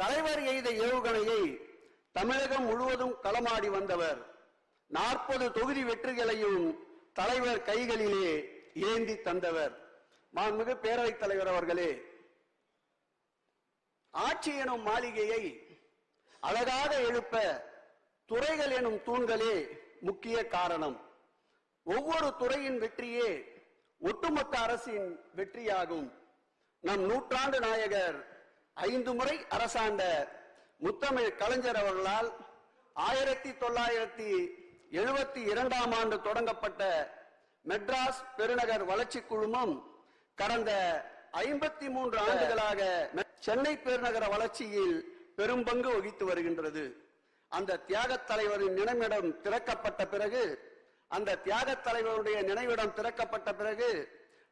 தலைவர் எய்த ஏவுகணையை தமிழகம் முழுவதும் களமாடி வந்தவர் நாற்பது தொகுதி வெற்றிகளையும் தலைவர் கைகளிலே ஏந்தி தந்தவர் மாண்புமிகு பேரவைத் தலைவர் அவர்களே. ஆட்சி எனும் மாளிகையை அழகாக எழுப்ப துறைகள் எனும் தூண்களே முக்கிய காரணம். ஒவ்வொரு துறையின் வெற்றியே ஒட்டுமொத்த அரசின் வெற்றியாகும். நம் நூற்றாண்டு நாயகர் ஐந்து முறை அரசாண்ட முத்தமிழ் கலைஞர் அவர்களால் ஆயிரத்தி தொள்ளாயிரத்தி எழுபத்தி இரண்டாம் ஆண்டு தொடங்கப்பட்ட மெட்ராஸ் பெருநகர் வளர்ச்சி குழுமம் கடந்த ஐம்பத்தி மூன்று ஆண்டுகளாக சென்னை பெருநகர வளர்ச்சியில் பெரும்பங்கு வகித்து வருகின்றது. அந்த தியாகத் தலைவரின் நினைவிடம் திறக்கப்பட்ட பிறகு அந்த தியாகத் தலைவருடைய நினைவிடம் திறக்கப்பட்ட பிறகு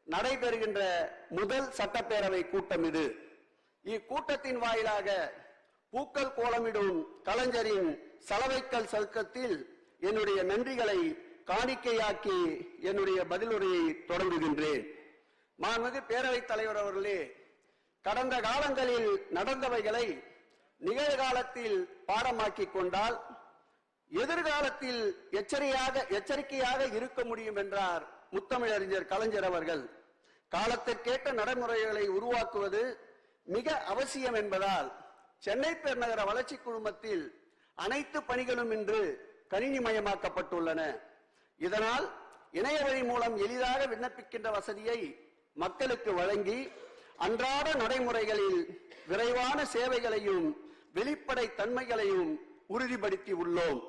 நடைபெறுகின்ற முதல் சட்டப்பேரவை கூட்டம் இது. இக்கூட்டத்தின் வாயிலாக பூக்கள் கோலமிடும் கலைஞரின் சலவைக்கல் சருக்கத்தில் என்னுடைய நன்றிகளை காணிக்கையாக்கி என்னுடைய பதிலுரையை தொடங்குகின்றேன். மாண்புமிகு பேரவைத் தலைவர் அவர்களே கடந்த காலங்களில் நடந்தவைகளை நிகழ்காலத்தில் பாடமாக்கிக் கொண்டால் எதிர்காலத்தில் எச்சரியாக எச்சரிக்கையாக இருக்க முடியும் என்றார் முத்தமிழறிஞர் கலைஞர் அவர்கள். காலத்திற்கேற்ற நடைமுறைகளை உருவாக்குவது மிக அவசியம் என்பதால் சென்னை பெருநகர வளர்ச்சி குழுமத்தில் அனைத்து பணிகளும் இன்று கணினிமயமாக்கப்பட்டுள்ளன. இதனால் இணைய வழி மூலம் எளிதாக விண்ணப்பிக்கின்ற வசதியை மக்களுக்கு வழங்கி அன்றாட நடைமுறைகளில் விரைவான சேவைகளையும் வெளிப்படை தன்மைகளையும் உறுதிப்படுத்தி உள்ளோம்.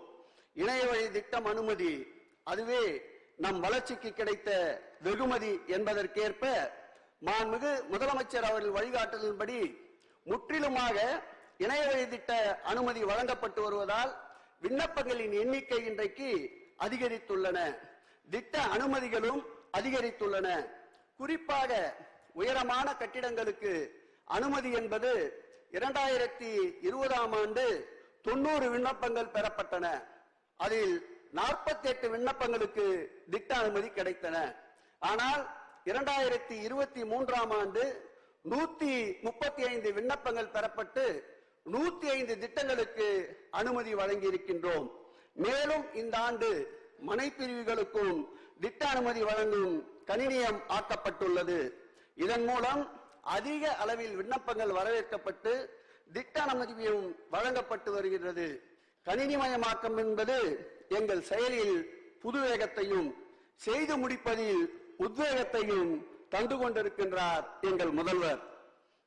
இணைய வழி திட்டம் அனுமதி அதுவே நம் வளர்ச்சிக்கு கிடைத்த வெகுமதி என்பதற்கேற்ப மாண்புமிகு முதலமைச்சர் அவர்கள் வழிகாட்டுதலின்படி முற்றிலுமாக இணைய வழி திட்ட அனுமதி வழங்கப்பட்டு வருவதால் விண்ணப்பங்களின் எண்ணிக்கை இன்றைக்கு அதிகரித்துள்ளன. திட்ட அனுமதிகளும் அதிகரித்துள்ளன. குறிப்பாக உயரமான கட்டிடங்களுக்கு அனுமதி என்பது இரண்டாயிரத்தி இருபதாம் ஆண்டு தொண்ணூறு விண்ணப்பங்கள் பெறப்பட்டன. அதில் 48 விண்ணப்பங்களுக்கு திட்ட அனுமதி கிடைத்தன. ஆனால் இரண்டாயிரத்தி இருபத்தி மூன்றாம் ஆண்டு நூத்தி முப்பத்தி ஐந்து விண்ணப்பங்கள் பெறப்பட்டு நூத்தி ஐந்து திட்டங்களுக்கு அனுமதி வழங்கி இருக்கின்றோம் மேலும் இந்த ஆண்டு மனைப்பிரிவுகளுக்கும் திட்ட அனுமதி வழங்கும் கணினியம் ஆக்கப்பட்டுள்ளது. இதன் மூலம் அதிக அளவில் விண்ணப்பங்கள் வரவேற்கப்பட்டு திட்ட அனுமதியும் வழங்கப்பட்டு வருகிறது கணினிமயமாக்கம் என்பது எங்கள் செயலில் புது வேகத்தையும் செய்து முடிப்பதில் உத்வேகத்தையும் தந்து கொண்டிருக்கின்றார் எங்கள் முதல்வர்.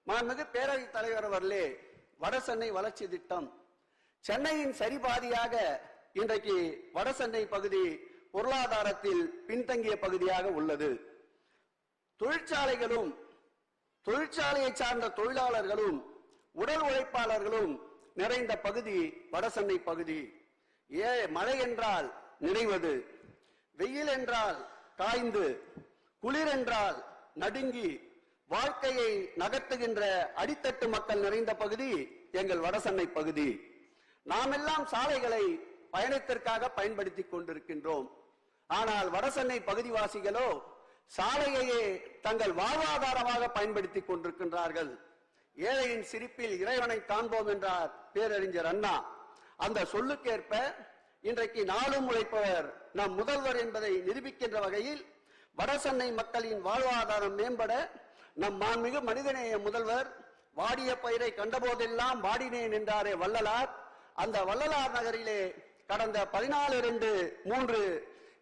மாண்புமிகு பேரவைத் தலைவர் அவர்களே வடசென்னை வளர்ச்சி திட்டம். சென்னையின் சரிபாதியாக இன்றைக்கு வட சென்னை பகுதி பொருளாதாரத்தில் பின்தங்கிய பகுதியாக உள்ளது. தொழிற்சாலைகளும் தொழிற்சாலையை சார்ந்த தொழிலாளர்களும் உடல் உழைப்பாளர்களும் நிறைந்த பகுதி வடசென்னை பகுதி. ஏ மழை என்றால் நிறைவது வெயில் என்றால் காய்ந்து குளிர் என்றால் நடுங்கி வாழ்க்கையை நகர்த்துகின்ற அடித்தட்டு மக்கள் நிறைந்த பகுதி எங்கள் வடசென்னை பகுதி. நாம் எல்லாம் சாலைகளை பயணத்திற்காக பயன்படுத்தி கொண்டிருக்கின்றோம். ஆனால் வடசென்னை பகுதிவாசிகளோ சாலையையே தங்கள் வாழ்வாதாரமாக பயன்படுத்திக் கொண்டிருக்கின்றார்கள். ஏழையின் சிரிப்பில் இறைவனை காண்போம் என்றார் பேரறிஞர் அண்ணா. அந்த சொல்லுக்கேற்ப இன்றைக்கு நாளும் உழைப்பவர் நம் முதல்வர் என்பதை நிரூபிக்கின்ற வகையில் வடசென்னை மக்களின் வாழ்வாதாரம் மேம்பட நம் மாண்புமிகு மனிதநேய முதல்வர் வாடிய பயிரை கண்டபோதெல்லாம் வாடினேன் என்றாரே வள்ளலார். அந்த வள்ளலார் நகரிலே கடந்த பதினாலு ரெண்டு மூன்று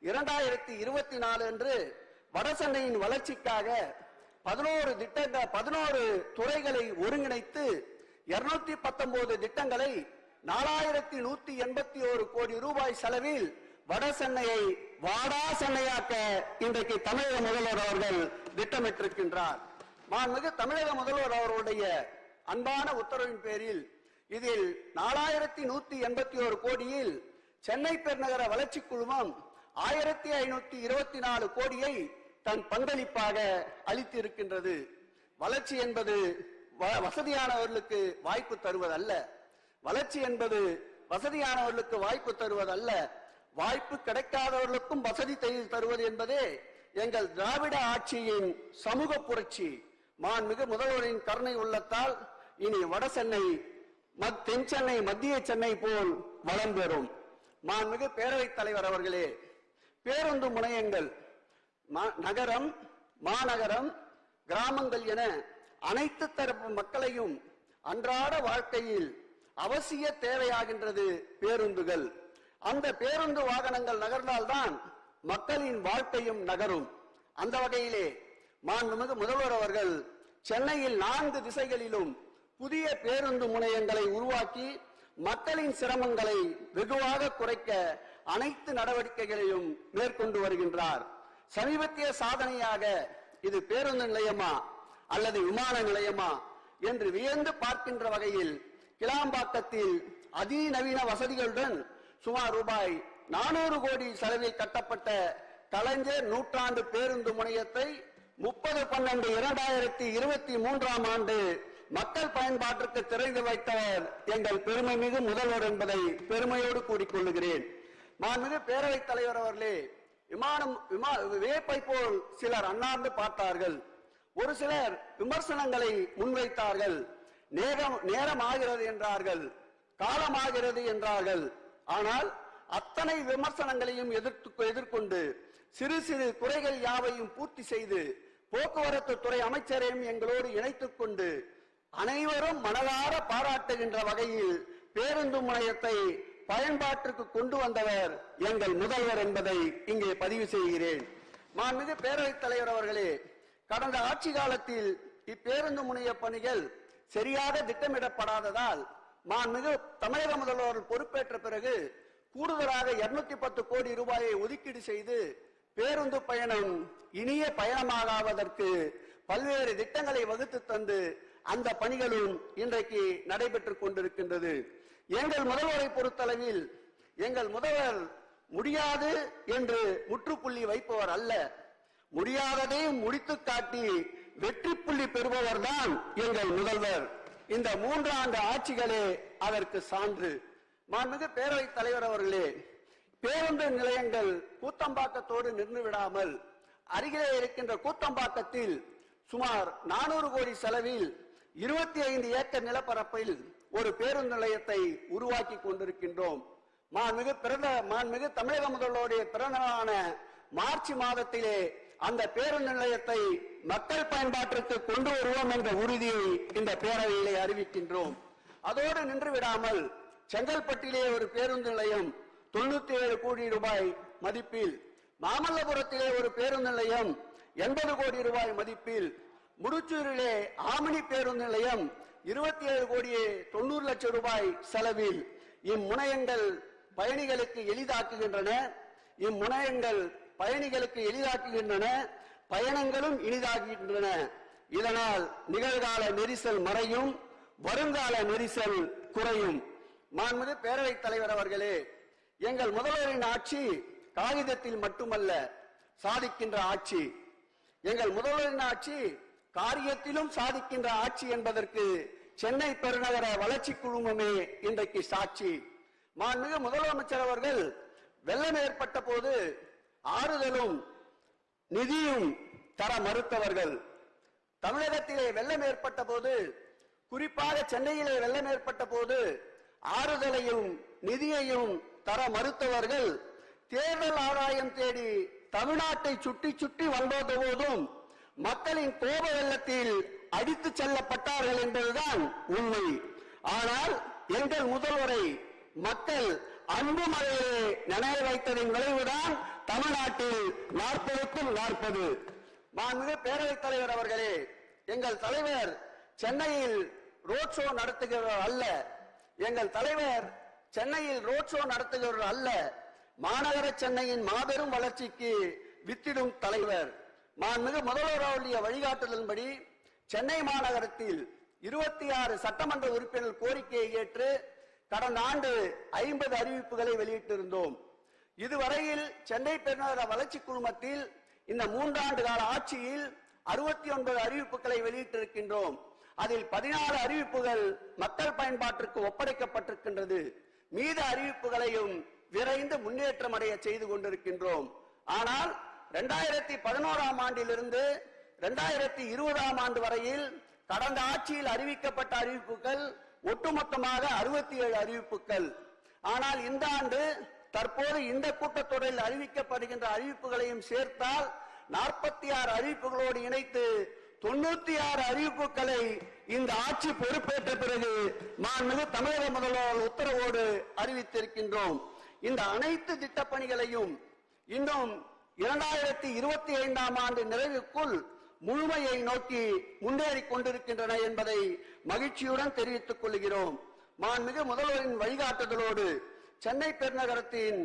இரண்டாயிரத்தி இருபத்தி நாலு அன்று வடசென்னையின் வளர்ச்சிக்காக பதினோரு திட்டங்கள் பதினோரு துறைகளை ஒருங்கிணைத்து இருநூத்தி பத்தொன்பது திட்டங்களை நாலாயிரத்தி நூத்தி எண்பத்தி ஒரு கோடி ரூபாய் செலவில் வட சென்னையை வாடா சென்னையாக்க இன்றைக்கு தமிழக முதல்வர் அவர்கள் திட்டமிட்டிருக்கின்றார். மாண்புமிகு தமிழக முதல்வர் அவர்களுடைய அன்பான உத்தரவின் பேரில் இதில் நாலாயிரத்தி நூத்தி எண்பத்தி ஒரு கோடியில் சென்னை பெருநகர வளர்ச்சி குழுமம் ஆயிரத்தி ஐநூத்தி இருபத்தி நாலு கோடியை தன் பங்களிப்பாக அளித்திருக்கின்றது. வளர்ச்சி என்பது வ- வசதியானவர்களுக்கு வாய்ப்பு தருவதல்ல. வளர்ச்சி என்பது வசதியானவர்களுக்கு வாய்ப்பு தருவது அல்ல வாய்ப்பு கிடைக்காதவர்களுக்கும் வசதி தருவது என்பதே எங்கள் திராவிட ஆட்சியின் சமூக புரட்சி. மாண்மிகு முதல்வரின் கருணை உள்ளத்தால் இனி வடசென்னை மத்- தென் சென்னை மத்திய சென்னை போல் வளம் பெறும். மாண்மிகு பேரவைத் தலைவர் அவர்களே பேருந்து முனையங்கள் மா- நகரம் மாநகரம் கிராமங்கள் என அனைத்து தரப்பு மக்களையும் அன்றாட வாழ்க்கையில் அவசிய தேவையாகின்றது பேருந்துகள். அந்த பேருந்து வாகனங்கள் நகர்ந்தால்தான் மக்களின் வாழ்க்கையும் நகரும். அந்த வகையிலே மாண்புமிகு முதல்வர் அவர்கள் சென்னையில் நான்கு திசைகளிலும் புதிய பேருந்து முனையங்களை உருவாக்கி மக்களின் சிரமங்களை வெகுவாக குறைக்க அனைத்து நடவடிக்கைகளையும் மேற்கொண்டு வருகின்றார். சமீபத்திய சாதனையாக இது பேருந்து நிலையமா அல்லது விமான நிலையமா என்று வியந்து பார்க்கின்ற வகையில் கிளாம்பாக்கத்தில் அதிநவீன வசதிகளுடன் சுமார் ரூபாய் நானூறு கோடி செலவில் கட்டப்பட்ட கலைஞர் நூற்றாண்டு பேருந்து முனையத்தை முப்பது பன்னெண்டு இரண்டாயிரத்தி இருபத்தி மூன்றாம் ஆண்டு மக்கள் பயன்பாட்டிற்கு திறந்து வைத்தவர் எங்கள் பெருமை மிகு முதல்வர் என்பதை பெருமையோடு கூறிக்கொள்ளுகிறேன். மாண்புமிகு பேரவைத் தலைவர் அவர்களே விமானம் விமா வேப்பை போல் சிலர் அண்ணாந்து பார்த்தார்கள். ஒரு சிலர் விமர்சனங்களை முன்வைத்தார்கள். நேரம் நேரம் ஆகிறது என்றார்கள் காலமாகிறது என்றார்கள். ஆனால் அத்தனை விமர்சனங்களையும் எதிர்த்து எதிர்கொண்டு சிறு சிறு குறைகள் யாவையும் பூர்த்தி செய்து போக்குவரத்து துறை அமைச்சரையும் எங்களோடு இணைத்துக் கொண்டு அனைவரும் மனதார பாராட்டுகின்ற வகையில் பேருந்து முனையத்தை பயன்பாட்டிற்கு கொண்டு வந்தவர் எங்கள் முதல்வர் என்பதை இங்கே பதிவு செய்கிறேன். மாண்புமிகு பேரவைத் தலைவர் அவர்களே கடந்த ஆட்சி காலத்தில் இப்பேருந்து முனைய பணிகள் சரியாக திட்டமிடப்படாததால் மாண்புமிகு தமிழக முதல்வர் பொறுப்பேற்ற பிறகு கூடுதலாக 210 பத்து கோடி ரூபாயை ஒதுக்கீடு செய்து பேருந்து பயணம் இனிய பயணமாகாவதற்கு பல்வேறு திட்டங்களை வகுத்து தந்து அந்த பணிகளும் இன்றைக்கு நடைபெற்றுக் கொண்டிருக்கின்றது. எங்கள் முதல்வரை பொறுத்தளவில் எங்கள் முதல்வர் முடியாது என்று முற்றுப்புள்ளி வைப்பவர் அல்ல. முடியாததையும் முடித்து காட்டி வெற்றி புள்ளி பெறுபவர் தான் எங்கள் முதல்வர். இந்த மூன்று ஆண்டு ஆட்சிகளே அதற்கு சான்று. மாண்புமிகு பேரவைத் தலைவர் அவர்களே பேருந்து நிலையங்கள் கூத்தம்பாக்கத்தோடு நின்று விடாமல் அருகிலே இருக்கின்ற கூத்தம்பாக்கத்தில் சுமார் நானூறு கோடி செலவில் இருபத்தி ஐந்து ஏக்கர் நிலப்பரப்பில் ஒரு பேருந்து நிலையத்தை உருவாக்கி கொண்டிருக்கின்றோம். மாண்புமிகு பிறந்த மாண்புமிகு தமிழக முதல்வருடைய பிறந்த நாளான மார்ச் மாதத்திலே அந்த பேருந்து நிலையத்தை மக்கள் பயன்பாட்டிற்கு கொண்டு வருவோம் என்ற உறுதியை இந்த பேரவையிலே அறிவிக்கின்றோம். அதோடு நின்று விடாமல் செங்கல்பட்டிலே ஒரு பேருந்து நிலையம் தொண்ணூத்தி ஏழு கோடி ரூபாய் மதிப்பில் மாமல்லபுரத்திலே ஒரு பேருந்து நிலையம் எண்பது கோடி ரூபாய் மதிப்பில் முடிச்சூரிலே ஆமணி பேருந்து நிலையம் இருபத்தி ஏழு கோடியே தொண்ணூறு லட்சம் ரூபாய் செலவில் இம்முனையங்கள் பயணிகளுக்கு எளிதாக்குகின்றன. இம்முனையங்கள் பயணிகளுக்கு எளிதாக்குகின்றன. பயணங்களும் இனிதாகின்றன. இதனால் நிகழ்கால நெரிசல் மறையும் வருங்கால நெரிசல் குறையும். மாண்புமிகு பேரவைத் தலைவர் அவர்களே எங்கள் முதல்வரின் ஆட்சி காகிதத்தில் மட்டுமல்ல சாதிக்கின்ற ஆட்சி. எங்கள் முதல்வரின் ஆட்சி காரியத்திலும் சாதிக்கின்ற ஆட்சி என்பதற்கு சென்னை பெருநகர வளர்ச்சி குழுமமே இன்றைக்கு சாட்சி. மாண்புமிகு முதலமைச்சர் அவர்கள் வெள்ளம் ஏற்பட்ட போது ஆறுதலும் நிதியும் தர மறுத்தவர்கள். தமிழகத்திலே வெள்ளம் ஏற்பட்ட போது குறிப்பாக சென்னையிலே வெள்ளம் ஏற்பட்ட போது ஆறுதலையும் நிதியையும் தர மறுத்தவர்கள் தேர்தல் ஆதாயம் தேடி தமிழ்நாட்டை சுட்டி சுட்டி வந்தோத போதும் மக்களின் கோப வெள்ளத்தில் அடித்து செல்லப்பட்டார்கள் என்பதுதான் உண்மை. ஆனால் எங்கள் முதல்வரை மக்கள் அன்பு மழையிலே நினைவு வைத்ததின் விளைவுதான் தமிழ்நாட்டில் நாற்பதுக்கும் நாற்பது. மாண்பு பேரவைத் தலைவர் அவர்களே எங்கள் தலைவர் சென்னையில் ரோட் ஷோ நடத்துகிறவர் அல்ல. எங்கள் தலைவர் சென்னையில் ரோட் ஷோ நடத்துகிறவர் அல்ல. மாநகர சென்னையின் மாபெரும் வளர்ச்சிக்கு வித்திடும் தலைவர். மாண்புமிகு முதல்வர் அவருடைய வழிகாட்டுதலின்படி சென்னை மாநகரத்தில் இருபத்தி ஆறு சட்டமன்ற உறுப்பினர் கோரிக்கையை ஏற்று கடந்த ஆண்டு ஐம்பது அறிவிப்புகளை வெளியிட்டிருந்தோம். இதுவரையில் சென்னை பெருநகர வளர்ச்சி குழுமத்தில் இந்த மூன்றாண்டு கால ஆட்சியில் அறுபத்தி ஒன்பது அறிவிப்புகளை வெளியிட்டிருக்கின்றோம். அதில் பதினாறு அறிவிப்புகள் மக்கள் பயன்பாட்டிற்கு ஒப்படைக்கப்பட்டிருக்கின்றது. மீத அறிவிப்புகளையும் விரைந்து முன்னேற்றம் அடைய செய்து கொண்டிருக்கின்றோம். ஆனால் இரண்டாயிரத்தி பதினோராம் ஆண்டிலிருந்து இரண்டாயிரத்தி இருபதாம் ஆண்டு வரையில் கடந்த ஆட்சியில் அறிவிக்கப்பட்ட அறிவிப்புகள் ஒட்டுமொத்தமாக அறுபத்தி ஏழு அறிவிப்புகள். ஆனால் இந்த ஆண்டு தற்போது இந்த கூட்டத்தொடரில் அறிவிக்கப்படுகின்ற அறிவிப்புகளையும் சேர்த்தால் நாற்பத்தி ஆறு அறிவிப்புகளோடு இணைத்து தொண்ணூத்தி ஆறு அறிவிப்புகளை இந்த ஆட்சி பொறுப்பேற்ற பிறகு மாண்புமிகு தமிழக முதல்வர் உத்தரவோடு அறிவித்திருக்கின்றோம். இந்த அனைத்து திட்டப்பணிகளையும் இன்னும் இரண்டாயிரத்தி இருபத்தி ஐந்தாம் ஆண்டு நிறைவுக்குள் முழுமையை நோக்கி முன்னேறி கொண்டிருக்கின்றன என்பதை மகிழ்ச்சியுடன் தெரிவித்துக் கொள்கிறோம். மாண்புமிகு முதல்வரின் வழிகாட்டுதலோடு சென்னை பெருநகரத்தின்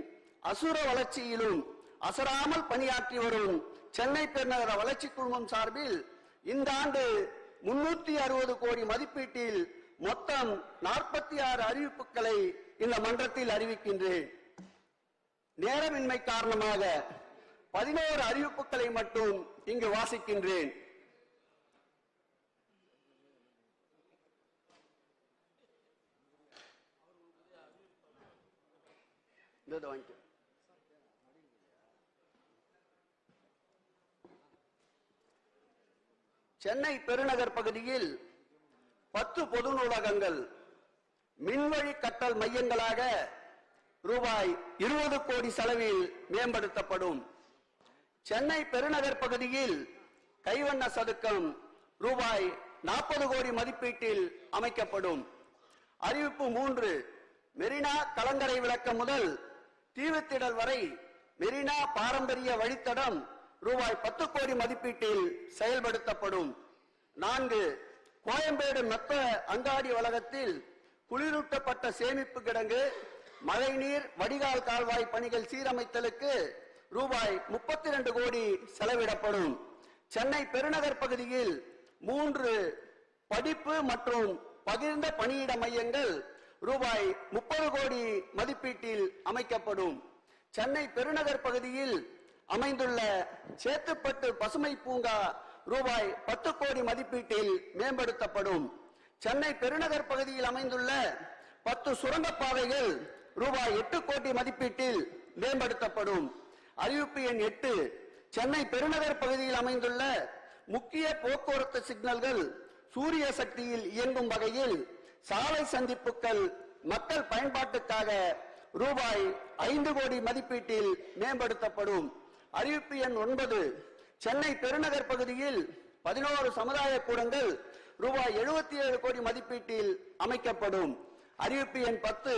அசுர வளர்ச்சியிலும் அசராமல் பணியாற்றி வரும் சென்னை பெருநகர வளர்ச்சி குழுமம் சார்பில் இந்த ஆண்டு முன்னூத்தி அறுபது கோடி மதிப்பீட்டில் மொத்தம் நாற்பத்தி ஆறு அறிவிப்புகளை இந்த மன்றத்தில் அறிவிக்கின்றேன். நேரமின்மை காரணமாக பதினோரு அறிவிப்புகளை மட்டும் இங்கு வாசிக்கின்றேன். இதை வாங்கிக்கோ. சென்னை பெருநகர் பகுதியில் பத்து பொது நூலகங்கள் மின்வழி கட்டல் மையங்களாக ரூபாய் இருபது கோடி செலவில் மேம்படுத்தப்படும் சென்னை பெருநகர் பகுதியில் கைவண்ண சதுக்கம் ரூபாய் நாற்பது கோடி மதிப்பீட்டில் அமைக்கப்படும் அறிவிப்பு மூன்று மெரினா கலங்கரை விளக்கம் முதல் தீவுத்திடல் வரை மெரினா பாரம்பரிய வழித்தடம் ரூபாய் பத்து கோடி மதிப்பீட்டில் செயல்படுத்தப்படும். நான்கு கோயம்பேடு மெத்த அங்காடி வளாகத்தில் குளிரூட்டப்பட்ட சேமிப்பு கிடங்கு மழைநீர் வடிகால் கால்வாய் பணிகள் சீரமைத்தலுக்கு ரூபாய் முப்பத்தி ரெண்டு கோடி செலவிடப்படும். சென்னை பெருநகர் பகுதியில் மூன்று படிப்பு மற்றும் பகிர்ந்த பணியிட மையங்கள் ரூபாய் முப்பது கோடி மதிப்பீட்டில் அமைக்கப்படும். சென்னை பெருநகர் பகுதியில் அமைந்துள்ள சேத்துப்பட்டு பசுமை பூங்கா ரூபாய் பத்து கோடி மதிப்பீட்டில் மேம்படுத்தப்படும். சென்னை பெருநகர் பகுதியில் அமைந்துள்ள பத்து சுரங்கப்பாதைகள் ரூபாய் எட்டு கோடி மதிப்பீட்டில் மேம்படுத்தப்படும். அறிவிப்பு எண் எட்டு. சென்னை பெருநகர் பகுதியில் அமைந்துள்ள முக்கிய போக்குவரத்து சிக்னல்கள் சூரிய சக்தியில் இயங்கும் வகையில் சாலை சந்திப்புகள் மக்கள் பயன்பாட்டுக்காக ரூபாய் ஐந்து கோடி மதிப்பீட்டில் மேம்படுத்தப்படும். அறிவிப்பு எண் ஒன்பது. சென்னை பெருநகர் பகுதியில் பதினோரு சமுதாய கூடங்கள் ரூபாய் எழுபத்தி ஏழு கோடி மதிப்பீட்டில் அமைக்கப்படும். அறிவிப்பு எண் பத்து.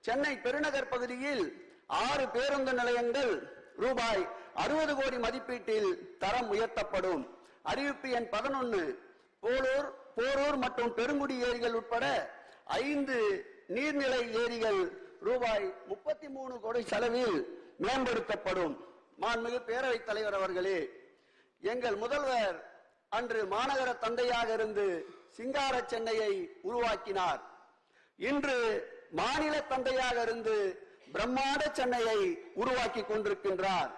சென்னை பெருநகர் பகுதியில் ஆறு பேருந்து நிலையங்கள் ரூபாய் அறுபது கோடி மதிப்பீட்டில் தரம் உயர்த்தப்படும். அறிவிப்பு எண் பதினொன்று போலூர் போரூர் மற்றும் பெருங்குடி ஏரிகள் உட்பட ஐந்து நீர்நிலை ஏரிகள் ரூபாய் முப்பத்தி மூணு கோடி செலவில் மேம்படுத்தப்படும். மாண்புமிகு பேரவைத் தலைவர் அவர்களே எங்கள் முதல்வர் அன்று மாநகர தந்தையாக இருந்து சிங்கார சென்னையை உருவாக்கினார். இன்று மாநில தந்தையாக இருந்து பிரம்மாண்ட சென்னையை உருவாக்கி கொண்டிருக்கின்றார்.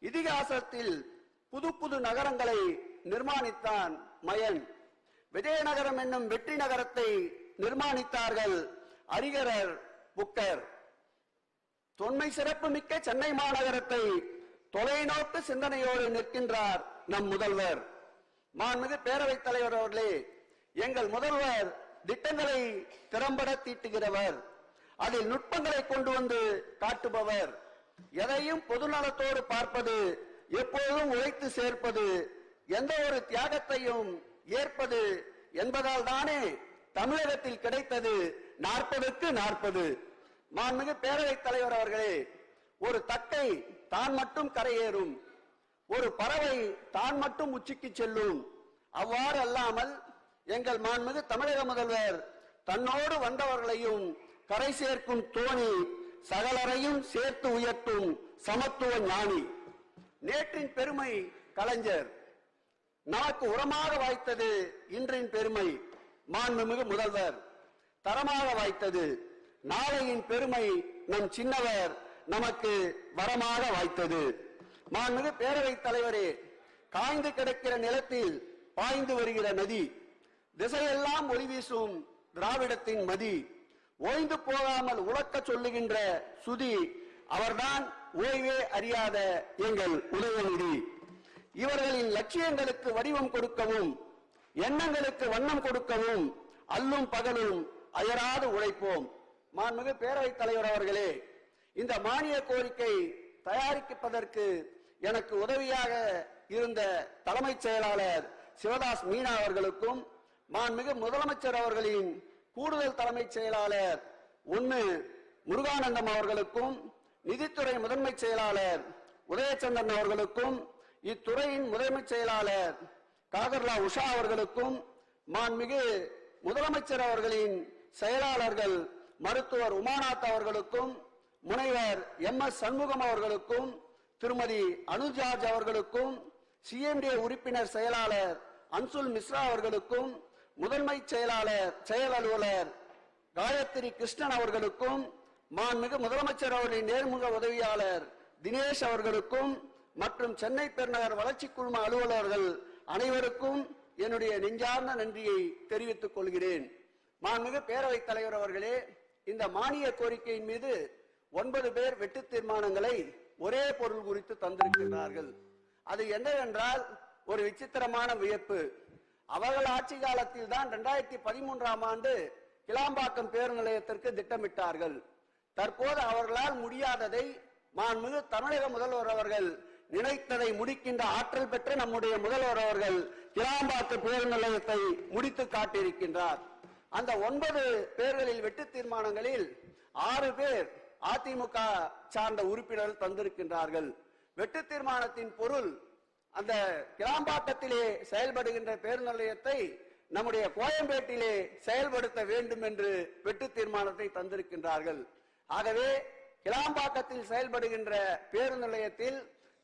இதிகாசத்தில் புது புது நகரங்களை நிர்மாணித்தான் மயன். விஜயநகரம் என்னும் வெற்றி நகரத்தை நிர்மாணித்தார்கள் அரிகரர் புக்கர். தொன்மை சிறப்பு மிக்க சென்னை மாநகரத்தை தொலைநோக்கு சிந்தனையோடு நிற்கின்றார் நம் முதல்வர். மாண்புமிகு பேரவைத் தலைவர் அவர்களே எங்கள் முதல்வர் திட்டங்களை திறம்பட தீட்டுகிறவர். அதில் நுட்பங்களை கொண்டு வந்து காட்டுபவர். எதையும் பொதுநலத்தோடு பார்ப்பது எப்போதும் உழைத்து சேர்ப்பது எந்த ஒரு தியாகத்தையும் ஏற்பது என்பதால் தானே தமிழகத்தில் கிடைத்தது நாற்பதுக்கு நாற்பது. மாண்புமிகு பேரவைத் தலைவர் அவர்களே ஒரு தக்கை தான் மட்டும் கரையேறும் ஒரு பறவை தான் மட்டும் உச்சிக்கு செல்லும். அவ்வாறு அல்லாமல் எங்கள் மாண்புமிகு தமிழக முதல்வர் தன்னோடு வந்தவர்களையும் கரை சேர்க்கும் தோணி சகலரையும் சேர்த்து உயர்த்தும் சமத்துவ ஞானி. நேற்றின் பெருமை கலைஞர் நமக்கு உரமாக வாய்த்தது இன்றின் பெருமை மாண்புமிகு முதல்வர். தரமாக வாய்த்தது நாளையின் பெருமை நம் சின்னவர் நமக்கு வரமாக வாய்த்தது. மாண்புமிகு பேரவைத் தலைவரே காய்ந்து கிடக்கிற நிலத்தில் பாய்ந்து வருகிற நதி திசையெல்லாம் ஒளி வீசும் திராவிடத்தின் மதி ஓய்ந்து போகாமல் உழக்க சொல்லுகின்ற சுதி அவர்தான் ஓய்வே அறியாத எங்கள் உதயநிதி. இவர்களின் லட்சியங்களுக்கு வடிவம் கொடுக்கவும் எண்ணங்களுக்கு வண்ணம் கொடுக்கவும் அல்லும் பகலும் அயராது உழைப்போம். மாண்புமிகு பேரவைத் தலைவர் அவர்களே இந்த மானிய கோரிக்கை தயாரிப்பதற்கு எனக்கு உதவியாக இருந்த தலைமைச் செயலாளர் சிவதாஸ் மீனா அவர்களுக்கும் மாண்புமிகு முதலமைச்சர் அவர்களின் கூடுதல் தலைமைச் செயலாளர் ஒன்னு முருகானந்தம் அவர்களுக்கும் நிதித்துறை முதன்மைச் செயலாளர் உதயச்சந்திரன் அவர்களுக்கும் இத்துறையின் முதன்மைச் செயலாளர் காகர்லா உஷா அவர்களுக்கும் மாண்புமிகு முதலமைச்சர் அவர்களின் செயலாளர்கள் மருத்துவர் உமாநாத் அவர்களுக்கும் முனைவர் எம் எஸ் சண்முகம் அவர்களுக்கும் திருமதி அனுஜாஜ் அவர்களுக்கும் சிஎம்டி உறுப்பினர் செயலாளர் அன்சுல் மிஸ்ரா அவர்களுக்கும் முதன்மை செயலாளர் செயல் அலுவலர் காயத்ரி கிருஷ்ணன் அவர்களுக்கும் மாண்புமிகு முதலமைச்சர் அவர்களின் நேர்முக உதவியாளர் தினேஷ் அவர்களுக்கும் மற்றும் சென்னை பெருநகர் வளர்ச்சி குழும அலுவலர்கள் அனைவருக்கும் என்னுடைய நெஞ்சார்ந்த நன்றியை தெரிவித்துக் கொள்கிறேன். மாண்புமிகு பேரவைத் தலைவர் அவர்களே இந்த மானிய கோரிக்கையின் மீது ஒன்பது பேர் வெட்டு தீர்மானங்களை ஒரே பொருள் குறித்து தந்திருக்கிறார்கள் அது என்னவென்றால் ஒரு விசித்திரமான வியப்பு. அவர்கள் ஆட்சி காலத்தில் தான் இரண்டாயிரத்தி பதிமூன்றாம் ஆண்டு கிளாம்பாக்கம் பேருந்து நிலையத்திற்கு திட்டமிட்டார்கள். தற்போது அவர்களால் முடியாததை மாண்புமிகு தமிழக முதல்வர் அவர்கள் நினைத்ததை முடிக்கின்ற ஆற்றல் பெற்ற நம்முடைய முதல்வர் அவர்கள் கிளாம்பாக்கம் பேருந்து நிலையத்தை முடித்து காட்டியிருக்கின்றார். அந்த ஒன்பது பேர்களில் வெட்டு தீர்மானங்களில் ஆறு பேர் அதிமுக சார்ந்த உறுப்பினர்கள் தந்திருக்கின்றார்கள். வெட்டு தீர்மானத்தின் பொருள் அந்த கிளாம்பாக்கத்திலே செயல்படுகின்ற பேருந்து நிலையத்தை நம்முடைய கோயம்பேட்டிலே செயல்படுத்த வேண்டும் என்று வெட்டு தீர்மானத்தை தந்திருக்கின்றார்கள். ஆகவே கிளாம்பாக்கத்தில் செயல்படுகின்ற பேருந்து நிலையத்தில்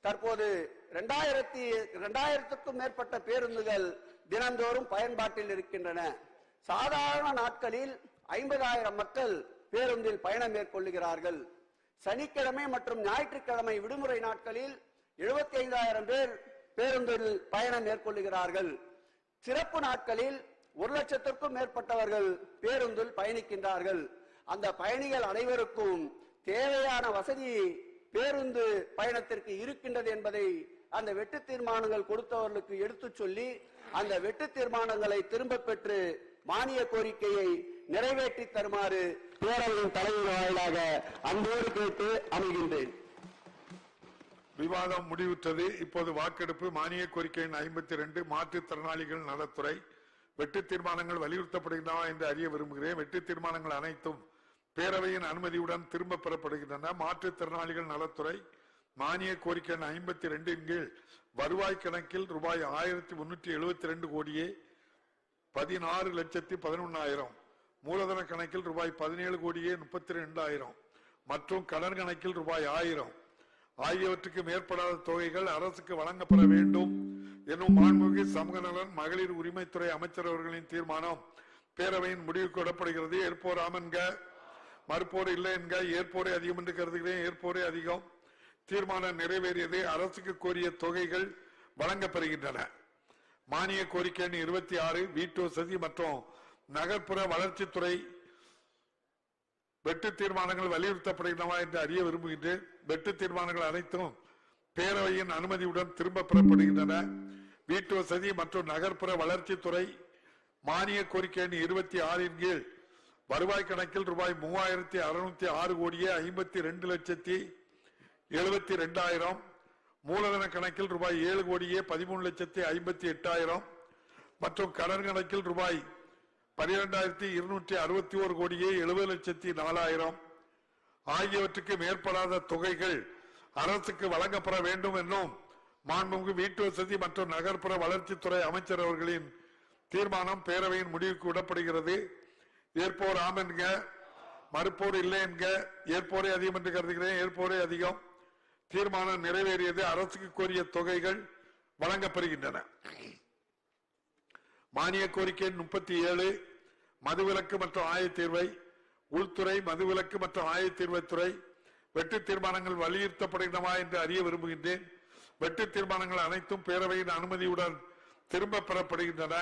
தற்போது இரண்டாயிரத்தி இரண்டாயிரத்துக்கும் மேற்பட்ட பேருந்துகள் தினந்தோறும் பயன்பாட்டில் இருக்கின்றன. சாதாரண நாட்களில் ஐம்பதாயிரம் மக்கள் பேருந்தில் பயணம் மேற்கொள்ளுகிறார்கள். சனிக்கிழமை மற்றும் ஞாயிற்றுக்கிழமை விடுமுறை நாட்களில் எழுபத்தி ஐந்தாயிரம் பேர் பேருந்தில் பயணம் மேற்கொள்ளுகிறார்கள். சிறப்பு நாட்களில் ஒரு லட்சத்திற்கும் மேற்பட்டவர்கள் பேருந்தில் பயணிக்கின்றார்கள். அந்த பயணிகள் அனைவருக்கும் தேவையான வசதி பேருந்து பயணத்திற்கு இருக்கின்றது என்பதை அந்த வெட்டு தீர்மானங்கள் கொடுத்தவர்களுக்கு எடுத்துச் சொல்லி அந்த வெட்டு தீர்மானங்களை திரும்ப பெற்று மானிய கோரிக்கையை நிறைவேற்றி தருமாறு பேரவையின் தலைவர் வாயிலாக அன்போடு கேட்டு அமைகின்றேன் விவாதம் முடிவுற்றது. இப்போது வாக்கெடுப்பு மானிய கோரிக்கையின் ஐம்பத்தி இரண்டு மாற்றுத்திறனாளிகள் நலத்துறை. வெட்டு தீர்மானங்கள் வலியுறுத்தப்படுகின்றன என்று அறிய விரும்புகிறேன். வெட்டு தீர்மானங்கள் அனைத்தும் பேரவையின் அனுமதியுடன் திரும்ப பெறப்படுகின்றன. மாற்றுத்திறனாளிகள் நலத்துறை மானிய கோரிக்கை ஐம்பத்தி ரெண்டின் கீழ் வருவாய் கணக்கில் ரூபாய் ஆயிரத்தி முன்னூற்றி எழுபத்தி ரெண்டு கோடியே பதினாறு லட்சத்தி பதினொன்னாயிரம். மூலதன கணக்கில் ரூபாய் பதினேழு கோடியே முப்பத்தி ரெண்டாயிரம். மற்றும் கடன் கணக்கில் ரூபாய் ஆயிரம். ஆகியவற்றுக்கு மேற்படாத தொகைகள் அரசுக்கு வழங்கப்பட வேண்டும் எனும் மாண்புமிகு சமூக நலன் மகளிர் உரிமைத்துறை அமைச்சர் அவர்களின் தீர்மானம் பேரவையின் முடிவுக்கு விடப்படுகிறது ஏற்போராமன்க மறுப்போர் இல்லை என்க ஏற்போரே அதிகம் என்று கருதுகிறேன். ஏற்போரே அதிகம். தீர்மானம் நிறைவேறியது. அரசுக்கு கோரிய தொகைகள் வழங்கப்பெறுகின்றன மானிய கோரிக்கை இருபத்தி ஆறு வீட்டு வசதி மற்றும் நகர்ப்புற வளர்ச்சித்துறை வெட்டு தீர்மானங்கள் வலியுறுத்தப்படுகின்றன என்று அறிய விரும்புகின்றேன். வெட்டு தீர்மானங்கள் அனைத்தும் பேரவையின் அனுமதியுடன் திரும்ப பெறப்படுகின்றன. வீட்டு வசதி மற்றும் நகர்ப்புற வளர்ச்சித்துறை மானிய கோரிக்கை எண் இருபத்தி ஆறின் கீழ் வருவாய் கணக்கில் ரூபாய் மூவாயிரத்தி அறுநூத்தி ஆறு கோடியே ஐம்பத்தி ரெண்டு லட்சத்தி எழுபத்தி ரெண்டாயிரம். மூலதன கணக்கில் ரூபாய் ஏழு கோடியே பதிமூணு லட்சத்தி ஐம்பத்தி எட்டாயிரம். மற்றும் கடன் கணக்கில் ரூபாய் பனிரெண்டாயிரத்தி இருநூற்றி அறுபத்தி ஒரு கோடியே எழுபது லட்சத்தி நாலாயிரம். ஆகியவற்றுக்கு மேற்படாத தொகைகள் அரசுக்கு வழங்கப்பட வேண்டும் என்னும் மாண்புமிகு வீட்டு வசதி மற்றும் நகர்ப்புற வளர்ச்சித்துறை அமைச்சர் அவர்களின் தீர்மானம் பேரவையின் முடிவுக்கு விடப்படுகிறது. ஏற்போர் ஆம் என்க. மறுப்போர் இல்லை என்க. ஏற்போரே அதிகம் என்று கருதுகிறேன். ஏற்போரே அதிகம். தீர்மானம் நிறைவேறியது. அரசுக்கு கோரிய தொகைகள் வழங்கப்பெறுகின்றன மானிய கோரிக்கை முப்பத்தி ஏழு. மதுவிலக்கு மற்றும் ஆயத்தீர்வை. உள்துறை மதுவிலக்கு மற்றும் ஆயத்தீர்வைத்துறை வெட்டு தீர்மானங்கள் வலியுறுத்தப்படுகின்றன என்று அறிய விரும்புகின்றேன். வெட்டு தீர்மானங்கள் அனைத்தும் பேரவையின் அனுமதியுடன் திரும்ப பெறப்படுகின்றன.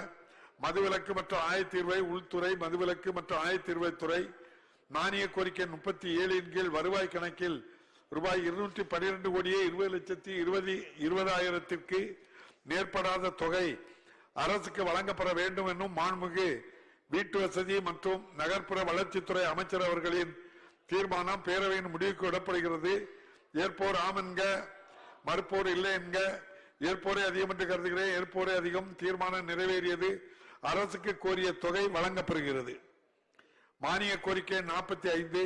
மதுவிலக்கு மற்றும் ஆயத்தீர்வை உள்துறை மதுவிலக்கு மற்றும் ஆயத்தீர்வைத்துறை மானிய கோரிக்கை முப்பத்தி ஏழின் கீழ் வருவாய் கணக்கில் ரூபாய் இருநூற்றி பனிரெண்டு கோடியே இருபது லட்சத்தி இருபது இருபதாயிரத்திற்கு நேர்படாத தொகை அரசுக்கு வழங்கப்பட வேண்டும் என்னும் மாண்புமிகு வீட்டு வசதி மற்றும் நகர்ப்புற வளர்ச்சித்துறை அமைச்சர் அவர்களின் தீர்மானம் பேரவையின் முடிவுக்கு விடப்படுகிறது. ஏற்போர் ஆம் என்க மறுப்போர் இல்லை என்க ஏற்போரே அதிகம் என்று கருதுகிறேன். ஏற்போரே அதிகம் தீர்மானம் நிறைவேறியது அரசுக்கு கோரிய தொகை வழங்கப்படுகிறது. மானிய கோரிக்கை நாற்பத்தி ஐந்து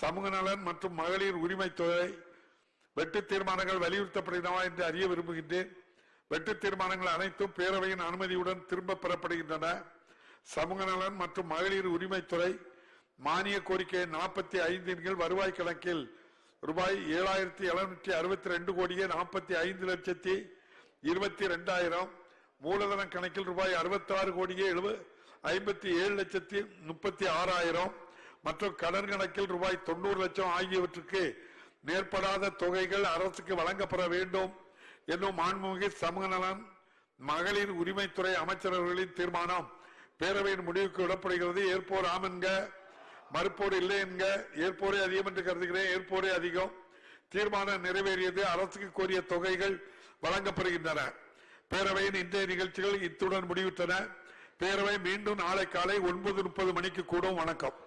சமூக நலன் மற்றும் மகளிர் உரிமை தொகை வெட்டு தீர்மானங்கள் வலியுறுத்தப்படுகிறவா என்று அறிய விரும்புகின்றேன். வெட்டு தீர்மானங்கள் அனைத்தும் பேரவையின் அனுமதியுடன் திரும்ப பெறப்படுகின்றன. சமூக நலன் மற்றும் மகளிர் உரிமைத்துறை மானிய கோரிக்கை நாற்பத்தி ஐந்தின் கீழ் வருவாய் கணக்கில் ரூபாய் ஏழாயிரத்தி எழுநூற்றி அறுபத்தி ரெண்டு கோடியே நாற்பத்தி ஐந்து லட்சத்தி இருபத்தி ரெண்டாயிரம். மூலதன கணக்கில் ரூபாய் அறுபத்தாறு கோடியே எழுப ஐம்பத்தி ஏழு லட்சத்தி முப்பத்தி ஆறாயிரம். மற்றும் கடன் கணக்கில் ரூபாய் தொண்ணூறு லட்சம் ஆகியவற்றுக்கு மேற்படாத தொகைகள் அரசுக்கு வழங்கப்பட வேண்டும் என்னும் மாண்புமிகு சமூக நலன் மகளிர் உரிமைத்துறை அமைச்சரவர்களின் தீர்மானம் பேரவையின் முடிவுக்கு விடப்படுகிறது. ஏற்போர் ஆம் என்க மறுப்போர் இல்லை என்க ஏற்போரே அதிகம் என்று கருதுகிறேன். ஏற்போரே அதிகம். தீர்மானம் நிறைவேறியது அரசுக்கு கோரிய தொகைகள் வழங்கப்படுகின்றன. பேரவையின் இன்றைய நிகழ்ச்சிகள் இத்துடன் முடிவுற்றன. பேரவை மீண்டும் நாளை காலை ஒன்பது முப்பது மணிக்கு கூடும். வணக்கம்.